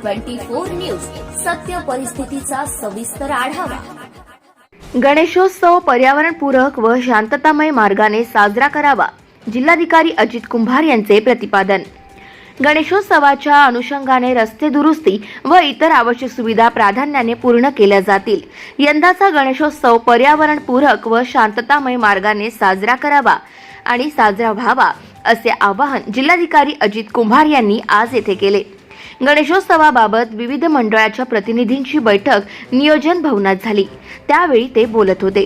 Twenty four news. सत्य परिस्थितीचा सविस्तर आढावा. गणेशोत्सव पर्यावरणपूरक व शांततामय मार्गाने साजरा करावा जिल्हाधिकारी अजित कुंभार यांचे प्रतिपादन. गणेशोत्सवाच्या अनुषंगाने रस्ते दुरुस्ती व इतर आवश्यक सुविधा प्राधान्याने पूर्ण केल्या जातील. यंदाचा गणेशोत्सव पर्यावरणपूरक व शांततामय मार्गाने साजरा करावा आणि साजरा व्हावा असे आवाहन जिल्हाधिकारी अजित कुंभार यांनी आज येथे केले. गणेशोत्सवाबाबत विविध मंडळाच्या प्रतिनिधींची बैठक नियोजन भवनात झाली. त्यावेळी ते बोलत होते.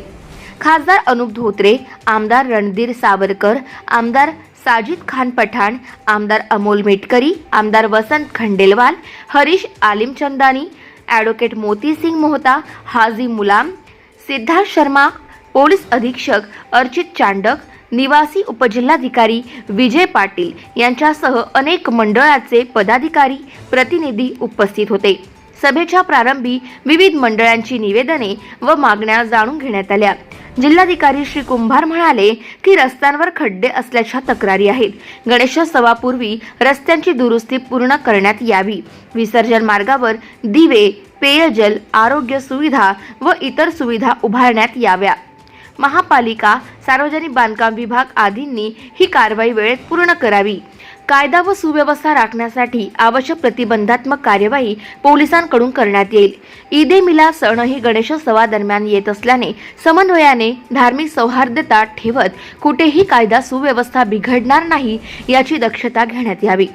खासदार अनुप धोत्रे आमदार रणधीर सावरकर आमदार साजिद खान पठाण आमदार अमोल मेटकरी आमदार वसंत खंडेलवाल हरीश आलिमचंदानी ॲडव्होकेट मोतीसिंग मोहता हाजी मुलाम सिद्धार्थ शर्मा पोलीस अधीक्षक अर्चित चांडक निवासी उपजिल्हाधिकारी विजय पाटील यांच्यासह अनेक मंडळाचे पदाधिकारी प्रतिनिधी उपस्थित होते. सभेच्या प्रारंभी विविध मंडळांची निवेदने व मागण्या जाणून घेण्यात आल्या. जिल्हाधिकारी श्री कुंभार म्हणाले की रस्त्यांवर खड्डे असल्याच्या तक्रारी आहेत. गणेशोत्सवापूर्वी रस्त्यांची दुरुस्ती पूर्ण करण्यात यावी. विसर्जन मार्गावर दिवे पेयजल आरोग्य सुविधा व इतर सुविधा उभारण्यात याव्या. महापालिका सार्वजनिक बांधकाम विभाग आदींनी ही कारवाई वेळेत पूर्ण करावी. कायदा व सुव्यवस्था राखण्यासाठी आवश्यक प्रतिबंधात्मक कार्यवाही पोलिसांकडून करण्यात येईल. ईदे मिलाद सण ही गणेशोत्सवादरम्यान येत असल्याने समन्वयाने धार्मिक सौहार्दता ठेवत कुठेही कायदा सुव्यवस्था बिघडणार नाही याची दक्षता घेण्यात यावी.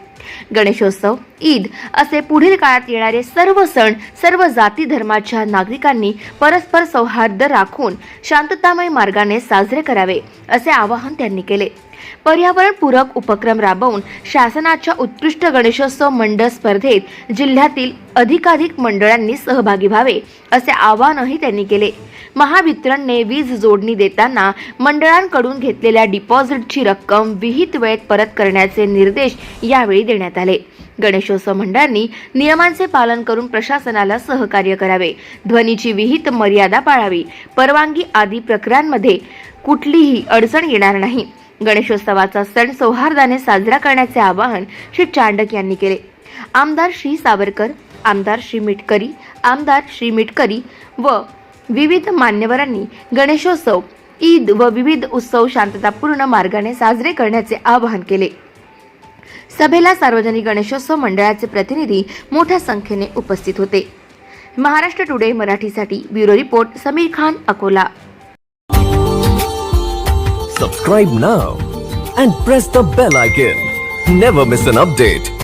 गणेशोत्सव ईद असे पुढील काळात येणारे सर्व सण सर्व जाती धर्माच्या नागरिकांनी परस्पर सौहार्द राखून शांततामय मार्गाने साजरे करावे असे आवाहन त्यांनी केले. पर्यावरणपूरक उपक्रम राबवून शासनाच्या उत्कृष्ट गणेशोत्सव मंडळ स्पर्धेत जिल्ह्यातील अधिकाधिक मंडळांनी सहभागी व्हावे असे आवाहनही त्यांनी केले. महावितरणने वीज जोडणी देताना मंडळांकडून घेतलेल्या डिपॉझिटची रक्कम विहित वेळेत परत करण्याचे निर्देश यावेळी देण्यात आले. गणेशोत्सव मंडळांनी नियमांचे पालन करून प्रशासनाला सहकार्य करावे. ध्वनीची विहित मर्यादा पाळावी. परवानगी आदी प्रकरणांमध्ये कुठलीही अडचण येणार नाही. गणेशोत्सवाचा सण सौहार्दाने साजरा करण्याचे आवाहन श्री चांडक यांनी केले. आमदार श्री सावरकर आमदार श्री मिटकरी आमदार श्री मिटकरी व विविध मान्यवरांनी गणेशोत्सव ईद व विविध उत्सव शांततापूर्ण मार्गाने साजरे करण्याचे आवाहन केले. सभेला सार्वजनिक गणेशोत्सव मंडळाचे प्रतिनिधी मोठ्या संख्येने उपस्थित होते. महाराष्ट्र टुडे मराठीसाठी bureau report Sameer Khan Akola. Subscribe now and press the bell icon never miss an update